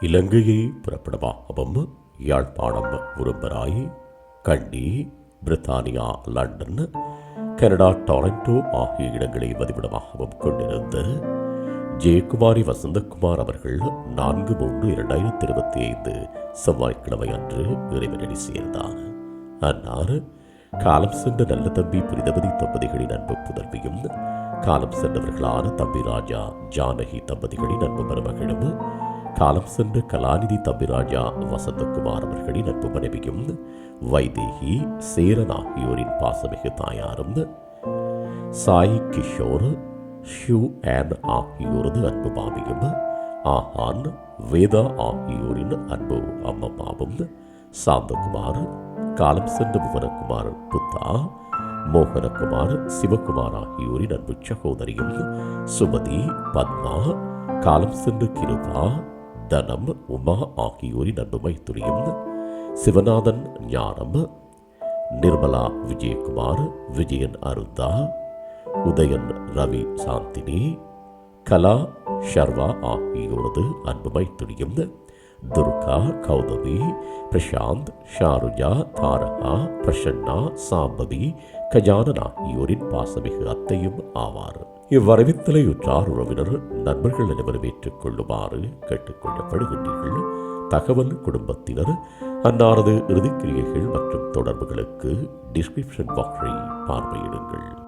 இலங்கையை புறப்படமாகவும் யாழ்ப்பாணம் உரும்பராய் கண்டி பிரித்தானியா லண்டன் கனடா டொரண்டோ ஆகிய இடங்களை வதிவிடமாகவும் கொண்டிருந்த ஜெயக்குமாரி வசந்தகுமார் அவர்கள் நான்கு மூன்று இரண்டாயிரத்தி இருபத்தி ஐந்து செவ்வாய்க்கிழமை அன்று இறைவனடி சேர்ந்தார். அன்னார் காலம் சென்ற நல்ல தம்பி புரிதபதி தம்பதிகளின் அன்பு புதல்வியும் காலம் சென்றவர்களான தம்பி ராஜா ஜானகி தம்பதிகளின் அன்பு மருமகளும் காலம் சென்ற கலாநிதி தம்பிராஜா வசந்தகுமார் அவர்களின் நட்பு மனைவியும் வைதேகி சேரன் ஆகியோரின் பாசமிகு தாயாரும் சாய் கிஷோர் ஷூ ஆன் ஆகியோரது அன்பு மாமியும் ஆஹான் வேதா ஆகியோரின் அன்பு அம்மம்மாவும் சாந்தகுமார் காலம் சென்ற புவனகுமார் புத்தா மோகனகுமார் சிவகுமார் ஆகியோரின் அன்பு சகோதரியும் சுமதி பத்மா காலம் சென்று கிருபா தனம் உமா ஆகியோரின் அன்புமை மைத்துரியும் சிவநாதன் ஞானம் நிர்மலா விஜயகுமார் விஜயன் அருந்தா உதயன் ரவி சாந்தினி கலா ஷர்வா ஆகியோரது அன்புமை மைத்துரியும் துர்கா கௌதமி பிரசாந்த் ஷாருஜா தாரகா பிரசன்னா சாம்பதி கஜானன் ஆகியோரின் பாசமிகு அத்தையும் ஆவார். இவ்வரவித்தலை உற்றார் உறவினர் நண்பர்கள் அனைவரும் ஏற்றுக்கொள்ளுமாறு கேட்டுக்கொள்ளப்படுகின்றீர்கள். தகவல் குடும்பத்தினர் அன்னாரது இறுதிக்கிரியைகள் மற்றும் தொடர்புகளுக்கு டிஸ்கிரிப்ஷன் பாக்ஸை பார்வையிடுங்கள்.